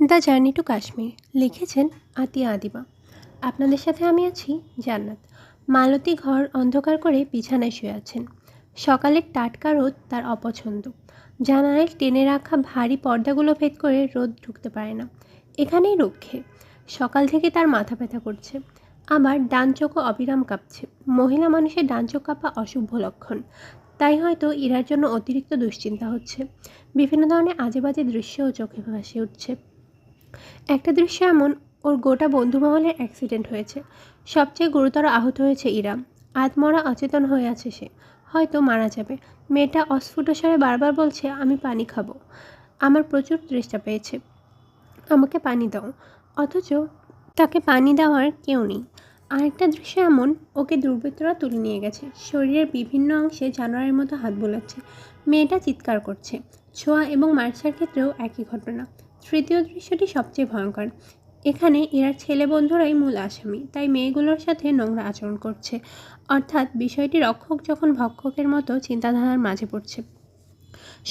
The journey to Kashmir লিখেছেন আতিয়া আদিবা। আপনাদের সাথে আমি আছি জান্নাত। মালতী ঘর অন্ধকার করে বিছানায় শুয়ে আছেন। সকালের টাটকা রোদ তার অপছন্দ। জানালায় টেনে রাখা ভারী পর্দাগুলো ভেদ করে রোদ ঢুকতে পারে না। এখানেই রক্ষে। সকাল থেকে তার মাথা ব্যথা করছে। আবার ডান চোখও অবিরাম কাঁপছে। মহিলা মানুষের ডান চোখ কাঁপা অশুভ লক্ষণ। তাই হয়তো ইরার জন্য অতিরিক্ত দুশ্চিন্তা হচ্ছে। বিভিন্ন ধরনের আজে বাজে দৃশ্যও চোখে ভাসে উঠছে। একটা দৃশ্য এমন ওর গোটা বন্ধুমহলের অ্যাক্সিডেন্ট হয়েছে। সবচেয়ে গুরুতর আহত হয়েছে ইরা। আত্মরা অচেতন হয়ে আছে সে। হয়তো মারা যাবে। মেয়েটা অস্ফুট স্বরে বারবার বলছে, আমি পানি খাব। আমার প্রচুর তৃষ্ণা পেয়েছে। আমাকে পানি দাও। অথচ তাকে পানি দেওয়ার কেউ নেই। আরেকটা দৃশ্য এমন, ওকে দুর্বৃত্তরা তুলে নিয়ে গেছে। শরীরের বিভিন্ন অংশে জানোয়ারের মতো হাত বোলাচ্ছে। মেয়েটা চিৎকার করছে। ছোঁয়া এবং মার্চার ক্ষেত্রেও একই ঘটনা। তৃতীয় দৃশ্যটি সবচেয়ে ভয়ঙ্কর। এখানে এরা ছেলে বন্ধুরাই মূল আসামি, তাই মেয়েগুলোর সাথে নোংরা আচরণ করছে। অর্থাৎ বিষয়টি রক্ষক যখন ভক্ষকের মতো চিন্তাধারার মাঝে পড়ছে।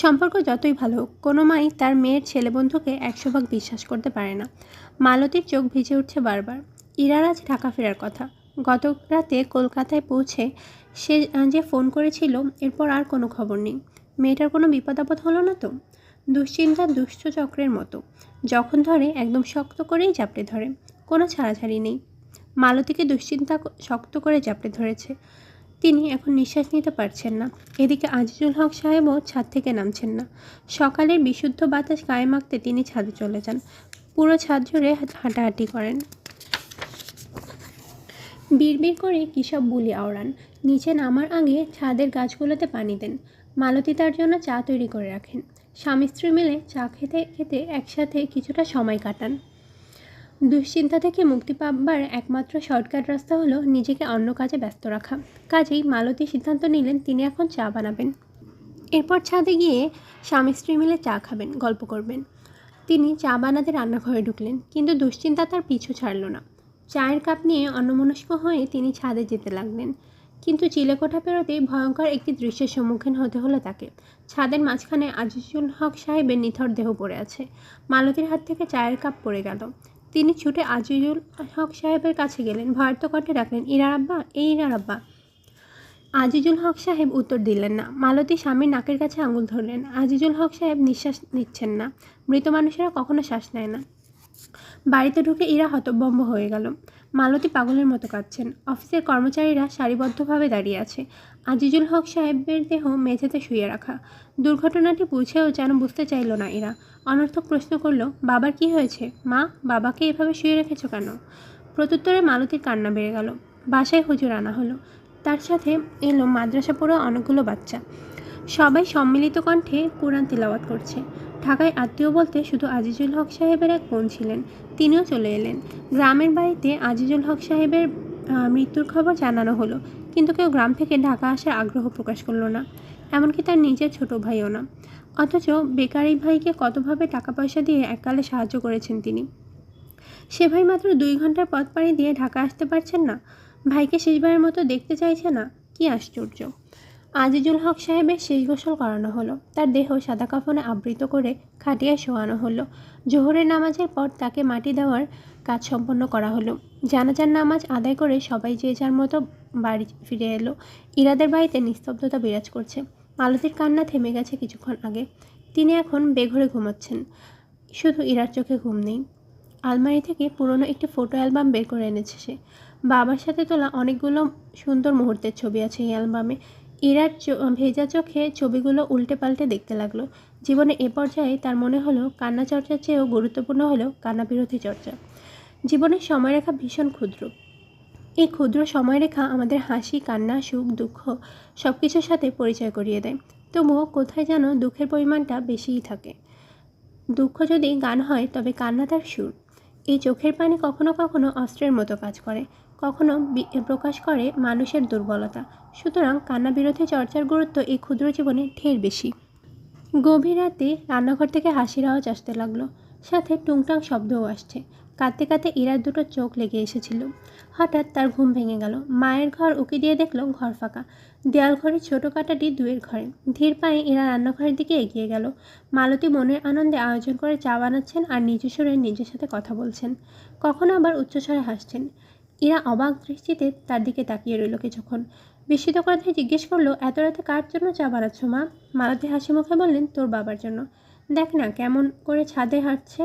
সম্পর্ক যতই ভালো কোনো মাই তার মেয়ের ছেলে বন্ধুকে একশো ভাগ বিশ্বাস করতে পারে না। মালতীর চোখ ভিজে উঠছে বারবার। ইরার আজ ঢাকা ফেরার কথা। গত রাতে কলকাতায় পৌঁছে সে যে ফোন করেছিল, এরপর আর কোনো খবর নেই। মেয়েটার কোনো বিপদ আপদ হলো না তো? দুশ্চিন্তার দুষ্ট চক্রের মতো। যখন ধরে, একদম শক্ত করেই চাপড়ে ধরে। কোনো ছাড়াছাড়ি নেই। মালতীকে দুশ্চিন্তা শক্ত করে চাপড়ে ধরেছে। তিনি এখন নিঃশ্বাস নিতে পারছেন না। এদিকে আজিজুল হক সাহেবও ছাদ থেকে নামছেন না। সকালের বিশুদ্ধ বাতাস গায়ে মাখতে তিনি ছাদে চলে যান। পুরো ছাদ জুড়ে হাঁটাহাঁটি করেন। বিড়বিড় করে কী সব বুলি আওড়ান। নিচে নামার আগে ছাদের গাছগুলোতে পানি দেন। মালতী তার জন্য চা তৈরি করে রাখেন। স্বামী স্ত্রী মিলে চা খেতে খেতে একসাথে কিছুটা সময় কাটান। দুশ্চিন্তা থেকে মুক্তি পাবার একমাত্র শর্টকাট রাস্তা হলো নিজেকে অন্য কাজে ব্যস্ত রাখা। কাজেই মালতী সিদ্ধান্ত নিলেন তিনি এখন চা বানাবেন। এরপর ছাদে গিয়ে স্বামী স্ত্রী মিলে চা খাবেন, গল্প করবেন। তিনি চা বানাতে রান্নাঘরে ঢুকলেন, কিন্তু দুশ্চিন্তা তার পিছু ছাড়ল না। চায়ের কাপ নিয়ে অন্যমনস্ক হয়ে তিনি ছাদে যেতে লাগলেন। কিন্তু চিলেকোঠা পেরোতেই ভয়ঙ্কর একটি দৃশ্যের সম্মুখীন হতে হলো তাকে। ছাদের মাঝখানে আজিজুল হক সাহেবের নিথর দেহ পড়ে আছে। মালতীর হাত থেকে চায়ের কাপ পড়ে গেল। তিনি ছুটে আজিজুল হক সাহেবের কাছে গেলেন। ভয়ার্থ কণ্ঠে ডাকলেন ইরার আব্বা, এই ইরার আব্বা। আজিজুল হক সাহেব উত্তর দিলেন, না। মালতী স্বামীর নাকের কাছে আঙুল ধরলেন, আজিজুল হক সাহেব নিঃশ্বাস নিচ্ছেন না। মৃত মানুষেরা কখনো শ্বাস নেয় না। বাড়িতে ঢুকে ইরা হতবম্ব হয়ে গেল। মালতী পাগলের মতো কাঁদছেন। অফিসের কর্মচারীরা সারিবদ্ধভাবে দাঁড়িয়ে আছে। আজিজুল হক সাহেবের দেহ মেঝেতে শুয়ে রাখা। দুর্ঘটনাটি বুঝেও যেন বুঝতে চাইল না এরা। অনর্থক প্রশ্ন করল, বাবার কি হয়েছে? মা, বাবাকে এভাবে শুয়ে রেখেছ কেন? প্রত্যুত্তরে মালতীর কান্না বেড়ে গেল। বাসায় হুজুর আনা হলো। তার সাথে এলো মাদ্রাসা পড়া অনেকগুলো বাচ্চা। সবাই সম্মিলিত কণ্ঠে কোরআন তিলাওয়াত করছে। ঢাকায় আত্মীয় বলতে শুধু আজিজুল হক সাহেবের এক বোন ছিলেন, তিনিও চলে এলেন। গ্রামের বাড়িতে আজিজুল হক সাহেবের মৃত্যুর খবর জানানো হলো, কিন্তু কেউ গ্রাম থেকে ঢাকা আসার আগ্রহ প্রকাশ করল না, এমনকি তার নিজের ছোট ভাইও না। অথচ বেকারি ভাইকে কতভাবে টাকা পয়সা দিয়ে এককালে সাহায্য করেছেন তিনি? সে ভাই মাত্র দুই ঘণ্টার পথ পাড়ি দিয়ে ঢাকা আসতে পারছেন না? ভাইকে শেষবারের মতো দেখতে চাইছে না? কি আশ্চর্য! আজিজুল হক সাহেবের শেষ গোসল করানো হলো। তার দেহ সাদা কাফনে আবৃত করে খাটিয়ায় শোয়ানো হলো। জোহরের নামাজের পর তাকে মাটি দেওয়ার কাজ সম্পন্ন করা হলো। জানাজার নামাজ আদায় করে সবাই যে যার মতো বাড়ি ফিরে এলো। ইরাদের বাড়িতে নিস্তব্ধতা বিরাজ করছে। মালতীর কান্না থেমে গেছে কিছুক্ষণ আগে। তিনি এখন বেঘরে ঘুমাচ্ছেন। শুধু ইরার চোখে ঘুম নেই। আলমারি থেকে পুরনো একটি ফটো অ্যালবাম বের করে এনেছে সে। বাবার সাথে তোলা অনেকগুলো সুন্দর মুহূর্তের ছবি আছে এই অ্যালবামে। ইরার ভেজা চোখে ছবিগুলো উল্টে পাল্টে দেখতে লাগল। জীবনে এ পর্যায়ে তার মনে হলো কান্না চর্চার চেয়েও গুরুত্বপূর্ণ হলো কান্না বিরোধী চর্চা জীবনের সময়রেখা ভীষণ ক্ষুদ্র। এই ক্ষুদ্র সময়রেখা আমাদের হাসি, কান্না, সুখ, দুঃখ সব কিছুর সাথে পরিচয় করিয়ে দেয়। তবুও কোথায় যেন দুঃখের পরিমাণটা বেশিই থাকে। দুঃখ যদি গান হয়, তবে কান্না তার সুর। এই চোখের পানি কখনো কখনো অস্ত্রের মতো কাজ করে। কখনো প্রকাশ করে মানুষের দুর্বলতা। সুতরাং কান্না বিরোধী চর্চার গুরুত্ব এই ক্ষুদ্র জীবনে ঢের বেশি। গভীর রাতে রান্নাঘর থেকে হাসির আওয়াজ আসতে লাগল। সাথে টুংটাং শব্দও আসছে। কাঁদতে কাঁদতে ইরার দুটো চোখ লেগে এসেছিল। হঠাৎ তার ঘুম ভেঙে গেল। মায়ের ঘর উকি দিয়ে দেখল ঘর ফাঁকা। দেয়াল ঘরের ছোটো কাটাটি দুয়ের ঘরে। ধীর পায়ে এরা রান্নাঘরের দিকে এগিয়ে গেল। মালতী মনের আনন্দে আয়োজন করে চা বানাচ্ছেন আর নিজের সুরে নিজের সাথে কথা বলছেন। কখনো আবার উচ্চস্বরে হাসছেন। ইরা অবাক দৃষ্টিতে তার দিকে তাকিয়ে রইল কিছুক্ষণ। বিস্মিত করে জিজ্ঞেস করল, এত রাতে কার জন্য চা বানাচ্ছ মা? মালতী হাসি মুখে বললেন, তোর বাবার জন্য। দেখ না, কেমন করে ছাদে হাঁটছে,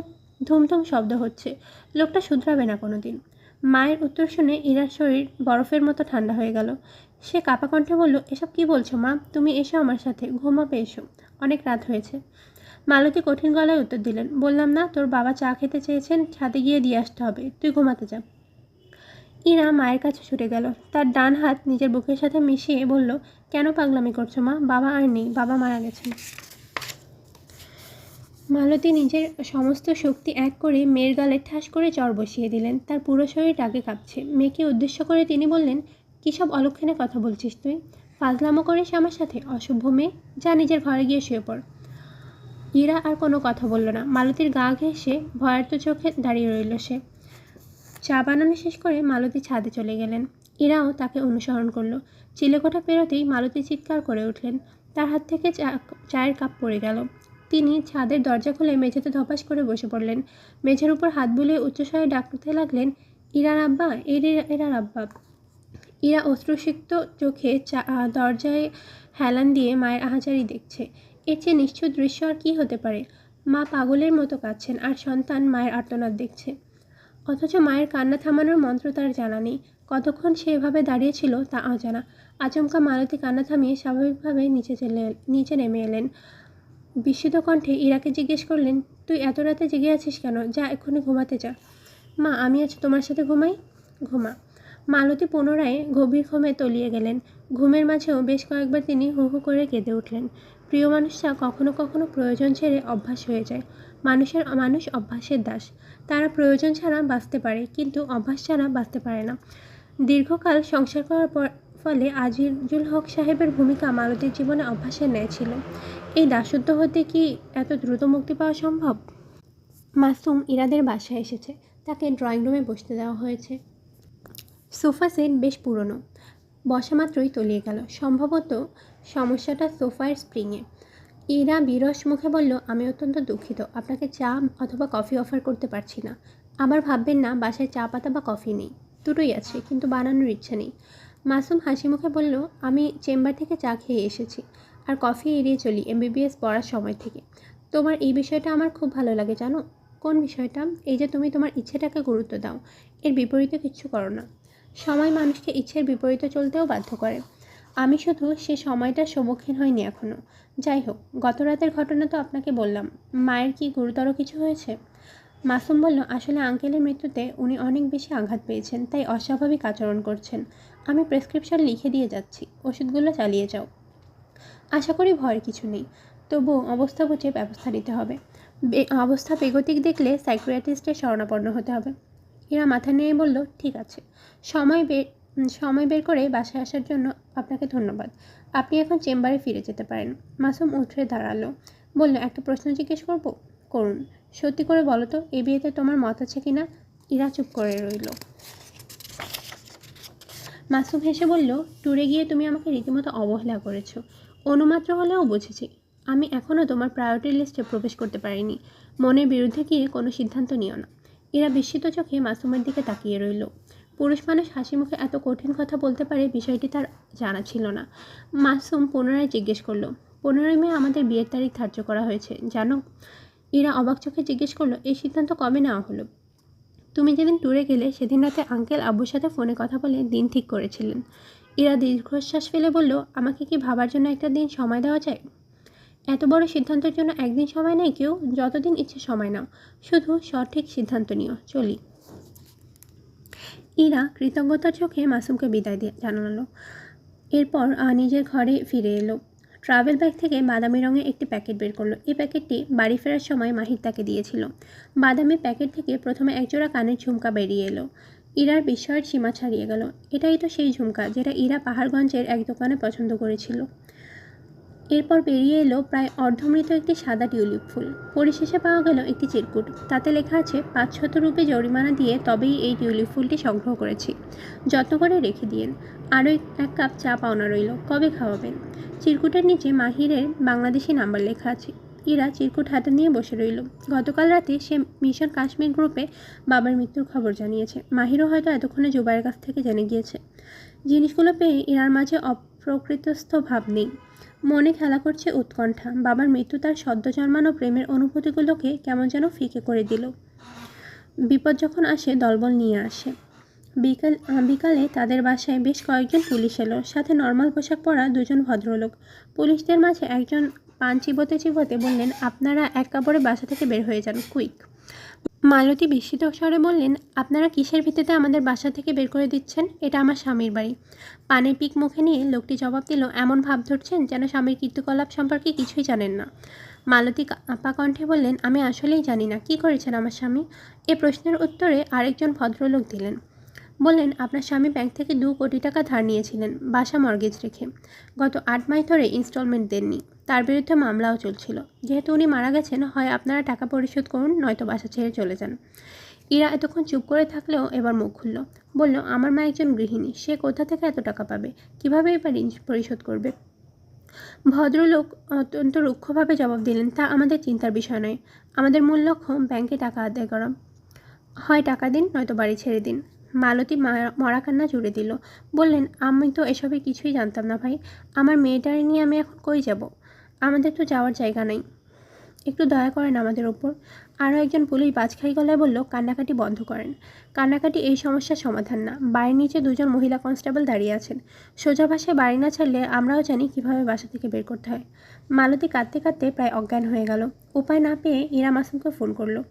ধুমধুম শব্দ হচ্ছে। লোকটা শুধরাবে না কোনো দিন মায়ের উত্তর শুনে ইরার শরীর বরফের মতো ঠান্ডা হয়ে গেল। সে কাপা কণ্ঠে বলল, এসব কি বলছো মা? তুমি এসো আমার সাথে, ঘুমাবে এসো। অনেক রাত হয়েছে। মালতী কঠিন গলায় উত্তর দিলেন, বললাম না, তোর বাবা চা খেতে চেয়েছেন, ছাদে গিয়ে দিয়ে আসতে হবে, তুই ঘুমাতে যা। ইরা মায়ের কাছে ছুটে গেল। তার ডান হাত নিজের বুকের সাথে মিশিয়ে বলল, কেন পাগলামি করছ মা? বাবা আর নেই, বাবা মারা গেছেন। মালতী নিজের সমস্ত শক্তি এক করে মেয়ের গালে ঠাস করে চর বসিয়ে দিলেন। তার পুরো শরীর আগে কাঁপছে। মেয়েকে উদ্দেশ্য করে তিনি বললেন, কী সব অলক্ষণে কথা বলছিস তুই? ফাজলামো করিস আমার সাথে, অসভ্য মেয়ে? যা নিজের ঘরে গিয়ে শুয়ে পড়। ইরা আর কোনো কথা বলল না। মালতীর গা ঘেঁষে ভয়ার্ত চোখে দাঁড়িয়ে রইল সে। চা বানানো শেষ করে মালতী ছাদে চলে গেলেন। ইরাও তাকে অনুসরণ করল। চিলেকোঠা পেরোতেই মালতী চিৎকার করে উঠলেন। তার হাত থেকে চা, চায়ের কাপ পড়ে গেল। তিনি ছাদের দরজা খুলে মেঝেতে ধপাস করে বসে পড়লেন। মেঝের উপর হাত বুলিয়ে উচ্চস্বরে ডাকতে লাগলেন, ইরার আব্বা, এর, এরার আব্বা। ইরা অশ্রুসিক্ত চোখে চা দরজায় হেলান দিয়ে মায়ের আহাজারি দেখছে। এর চেয়ে নিশ্চয় দৃশ্য আর কী হতে পারে? মা পাগলের মতো কাঁদছেন, আর সন্তান মায়ের আর্তনাদ দেখছে। অথচ মায়ের কান্না থামানোর মন্ত্র তার জানা নেই। কতক্ষণ সে এভাবে দাঁড়িয়েছিল তা অজানা। আচমকা মালতী কান্না থামিয়ে স্বাভাবিকভাবে নিচে চলে নিচে নেমে এলেন। বিস্মিত কণ্ঠে ইরাকে জিজ্ঞেস করলেন, তুই এত রাতে জেগে আছিস কেন? যা, এক্ষুনি ঘুমাতে যা। মা, আমি আজ তোমার সাথে ঘুমাই? ঘুমা। মালতী পুনরায় গভীর ঘুমে তলিয়ে গেলেন। ঘুমের মাঝেও বেশ কয়েকবার তিনি হু হু করে কেঁদে উঠলেন। প্রিয় মানুষরা কখনো কখনো প্রয়োজন ছেড়ে অভ্যাস হয়ে যায়। মানুষের মানুষ অভ্যাসের দাস। তারা প্রয়োজন ছাড়া বাঁচতে পারে, কিন্তু অভ্যাস ছাড়া বাঁচতে পারে না। দীর্ঘকাল সংসার করার পর, ফলে আজিজুল হক সাহেবের ভূমিকা মালতীর জীবনে অভ্যাসের ন্যায় ছিল। এই দাসত্ব হতে কি এত দ্রুত মুক্তি পাওয়া সম্ভব? মাসুম ইরাদের বাসায় এসেছে। তাকে ড্রয়িং রুমে বসতে দেওয়া হয়েছে। সোফা সেট বেশ পুরনো। বসা মাত্রই তলিয়ে গেল। সম্ভবত সমস্যাটা সোফার স্প্রিংয়ে। ইরা বিরস মুখে বলল, আমি অত্যন্ত দুঃখিত। আপনাকে চা অথবা কফি অফার করতে পারছি না। আবার ভাববেন না, বাসায় চা পাতা বা কফি নেই। দুটোই আছে, কিন্তু বানানোর ইচ্ছে নেই। মাসুম হাসি মুখে বলল, আমি চেম্বার থেকে চা খেয়ে এসেছি। আর কফি এড়িয়ে চলি এমবিবিএস পড়ার সময় থেকে। তোমার এই বিষয়টা আমার খুব ভালো লাগে, জানো? কোন বিষয়টা? এই যে তুমি তোমার ইচ্ছেটাকে গুরুত্ব দাও। এর বিপরীতে কিচ্ছু করো না। সময় মানুষকে ইচ্ছের বিপরীতে চলতেও বাধ্য করে। আমি শুধু সে সময়টার সম্মুখীন হইনি এখনও যাই হোক, গত রাতের ঘটনা তো আপনাকে বললাম। মায়ের কি গুরুতর কিছু হয়েছে? মাসুম বলল, আসলে আঙ্কেলের মৃত্যুতে উনি অনেক বেশি আঘাত পেয়েছেন, তাই অস্বাভাবিক আচরণ করছেন। আমি প্রেসক্রিপশন লিখে দিয়ে যাচ্ছি। ওষুধগুলো চালিয়ে যাও। আশা করি ভয়ের কিছু নেই। তবু অবস্থা বুঝে ব্যবস্থা নিতে হবে। অবস্থা বেগতিক দেখলে সাইক্রিয়াটিস্টের শরণাপন্ন হতে হবে। এরা মাথা নিয়ে বলল, ঠিক আছে। সময় সময় বের করে বাসায় আসার জন্য আপনাকে ধন্যবাদ। আপনি এখন চেম্বারে ফিরে যেতে পারেন। মাসুম উঠে দাঁড়াল। বলল, একটা প্রশ্ন জিজ্ঞেস করব? করুন। সত্যি করে বলো তো, এ বিয়েতে তোমার মত আছে কি না? ইরা চুপ করে রইল। মাসুম হেসে বলল, ট্যুরে গিয়ে তুমি আমাকে রীতিমতো অবহেলা করেছ। অনুমাত্র হলেও বুঝেছি। আমি এখনও তোমার প্রায়োরিটি লিস্টে প্রবেশ করতে পারিনি। মনের বিরুদ্ধে গিয়ে কোনো সিদ্ধান্ত নিও না। এরা বিস্মিত চোখে মাসুমের দিকে তাকিয়ে রইল। পুরুষ মানুষ হাসি মুখে এত কঠিন কথা বলতে পারে বিষয়টি তার জানা ছিল না। মাসুম পুনরায় জিজ্ঞেস করল, পনেরোই মে আমাদের বিয়ের তারিখ ধার্য করা হয়েছে, জানো? এরা অবাক চোখে জিজ্ঞেস করল, এই সিদ্ধান্ত কবে নেওয়া হলো? তুমি যেদিন ট্যুরে গেলে, সেদিন রাতে আঙ্কেল আব্বুর সাথে ফোনে কথা বলে দিন ঠিক করেছিলেন। এরা দীর্ঘশ্বাস ফেলে বলল, আমাকে কি ভাবার জন্য একটা দিন সময় দেওয়া যায়? এত বড় সিদ্ধান্তের জন্য একদিন সময় নেই কেউ, যতদিন ইচ্ছে সময় নাও। শুধু সঠিক সিদ্ধান্ত নিও, চলি। ইরা কৃতজ্ঞতার চোখে মাসুমকে বিদায় দিয়ে জানালো। এরপর নিজের ঘরে ফিরে এলো। ট্রাভেল ব্যাগ থেকে বাদামি রঙের একটি প্যাকেট বের করল। এই প্যাকেটটি বাড়ি ফেরার সময় মাহির তাকে দিয়েছিল। বাদামি প্যাকেট থেকে প্রথমে একজোড়া কানের ঝুমকা বেরিয়ে এলো। ইরার বিস্ময়ের সীমা ছাড়িয়ে গেল। এটাই তো সেই ঝুমকা যেটা ইরা পাহাড়গঞ্জের এক দোকানে পছন্দ করেছিল। এরপর বেরিয়ে এলো প্রায় অর্ধমৃত একটি সাদা টিউলিপ ফুল। পরিশেষে পাওয়া গেল একটি চিরকুট। তাতে লেখা আছে, পাঁচশত রুপি জরিমানা দিয়ে তবেই এই টিউলিপ ফুলটি সংগ্রহ করেছি। যত্ন করে রেখে দিয়েন। আরও এক- কাপ চা পাওনা রইল। কবে খাওয়াবেন? চিরকুটের নিচে মাহিরের বাংলাদেশি নাম্বার লেখা আছে। ইরা চিরকুট হাতে নিয়ে বসে রইল। গতকাল রাতে সে মিশন কাশ্মীর গ্রুপে বাবার মৃত্যুর খবর জানিয়েছে। মাহিরও হয়তো এতক্ষণে জুবাইয়ের কাছ থেকে জেনে গিয়েছে। জিনিসগুলো পেয়ে ইরার মাঝে অপ্রকৃতস্থ ভাব নেই। মনে খেলা করছে উৎকণ্ঠা। বাবার মৃত্যু তার সদ্য জন্মানো প্রেমের অনুভূতিগুলোকে কেমন যেন ফিকে করে দিল। বিপদ যখন আসে, দলবল নিয়ে আসে। বিকাল বিকালে তাদের বাসায় বেশ কয়েকজন পুলিশ এলো। সাথে নর্মাল পোশাক পরা দুজন ভদ্রলোক। পুলিশদের মাঝে একজন পান চিবোতে চিবোতে বললেন, আপনারা এক কাপড়ে বাসা থেকে বের হয়ে যান, কুইক। মালতী বিস্মিত স্বরে বললেন, আপনারা কিসের ভিত্তিতে আমাদের বাসা থেকে বের করে দিচ্ছেন? এটা আমার স্বামীর বাড়ি। পানের পিক মুখে নিয়ে লোকটি জবাব দিল, এমন ভাব ধরছেন যেন স্বামীর কীর্তকলাপ সম্পর্কে কিছুই জানেন না। মালতী আপা কণ্ঠে বললেন, আমি আসলেই জানি না, কি করেছেন আমার স্বামী? এ প্রশ্নের উত্তরে আরেকজন ভদ্রলোক দিলেন বললেন, আপনার স্বামী ব্যাংক থেকে দু কোটি টাকা ধার নিয়েছিলেন, বাসা মর্গেজ রেখে। গত আট মাস ধরে ইনস্টলমেন্ট দেননি। তার বিরুদ্ধে মামলাও চলছিল। যেহেতু উনি মারা গেছেন, হয় আপনারা টাকা পরিশোধ করুন, নয়তো বাসা ছেড়ে চলে যান। ইরা এতক্ষণ চুপ করে থাকলেও এবার মুখ খুলল। বলল, আমার মা একজন গৃহিণী। সে কোথা থেকে এত টাকা পাবে? কীভাবে এবার ঋণ পরিশোধ করবে? ভদ্রলোক অত্যন্ত রুক্ষভাবে জবাব দিলেন, তা আমাদের চিন্তার বিষয় নয়। আমাদের মূল লক্ষ্য ব্যাংকে টাকা আদায় করা। হয় টাকা দিন, নয়তো বাড়ি ছেড়ে দিন। মালতী মারা- মরা কান্না জুড়ে দিল। বললেন, আমি তো এসবের কিছুই জানতাম না ভাই। আমার মেয়েটারে নিয়ে আমি এখন কই যাব? আমাদের তো যাওয়ার জায়গা নেই। একটু দয়া করেন আমাদের ওপর। আরও একজন পুলিশ বাজখাই গলায় বলল, কান্নাকাটি বন্ধ করেন। কান্নাকাটি, এই সমস্যার সমাধান না। বাড়ির নিচে দুজন মহিলা কনস্টেবল দাঁড়িয়ে আছেন। সোজা ভাষায় বাড়ি না ছাড়লে আমরাও জানি কীভাবে বাসা থেকে বের করতে হয়। মালতী কাঁদতে কাঁদতে প্রায় অজ্ঞান হয়ে গেল। উপায় না পেয়ে ইরা মাসুমকে ফোন করল।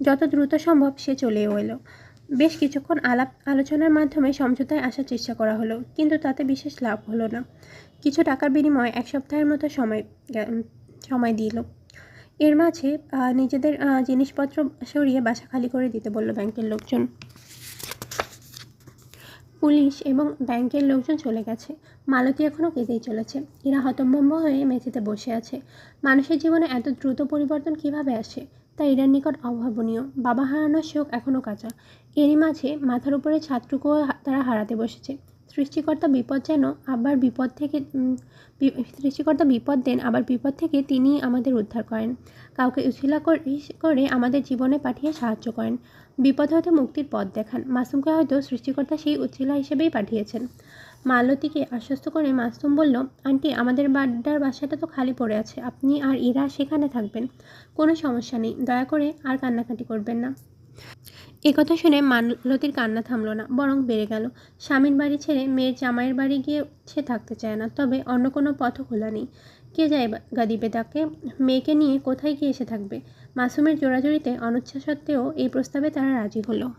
যত দ্রুত সম্ভব সে চলেও এলো। বেশ কিছুক্ষণ আলাপ আলোচনার মাধ্যমে সমঝোতায় আসার চেষ্টা করা হলো, কিন্তু তাতে বিশেষ লাভ হলো না। কিছু টাকার বিনিময়ে এক সপ্তাহের মতো সময় সময় দিল। এর মাঝে নিজেদের জিনিসপত্র সরিয়ে বাসা খালি করে দিতে বলল ব্যাংকের লোকজন। পুলিশ এবং ব্যাংকের লোকজন চলে গেছে। মালতী এখনও কেঁদেই চলেছে। এরা হতম্বম্ব হয়ে মেঝেতে বসে আছে। মানুষের জীবনে এত দ্রুত পরিবর্তন কীভাবে আসে? তা এরার নিকট অভাবনীয়। বাবা হারানোর শোক এখনও কাঁচা। এরই মাঝে মাথার উপরে ছাদটুকুও তারা হারাতে বসেছে। সৃষ্টিকর্তা বিপদ যেন আবার বিপদ থেকে সৃষ্টিকর্তা বিপদ দেন, আবার বিপদ থেকে তিনি আমাদের উদ্ধার করেন। কাউকে উছিলা করে আমাদের জীবনে পাঠিয়ে সাহায্য করেন। বিপদ হতে মুক্তির পথ দেখান। মাসুমকে হয়তো সৃষ্টিকর্তা সেই উছিলা হিসেবেই পাঠিয়েছেন। মালতীকে আশ্বস্ত করে মাসুম বলল, আন্টি, আমাদের বাড্ডার বাসাটা তো খালি পড়ে আছে। আপনি আর ইরা সেখানে থাকবেন। কোনো সমস্যা নেই। দয়া করে আর কান্নাকাটি করবেন না। এ কথা শুনে মালতীর কান্না থামলো না, বরং বেড়ে গেল। স্বামীর বাড়ি ছেড়ে মেয়ের জামাইয়ের বাড়ি গিয়ে সে থাকতে চায় না, তবে অন্য কোনো পথও খোলা নেই। কে যায় গাদিবে তাকে? মেয়েকে নিয়ে কোথায় গিয়ে এসে থাকবে? মাসুমের জোড়াজুড়িতে অনিচ্ছা সত্ত্বেও এই প্রস্তাবে তারা রাজি হলো।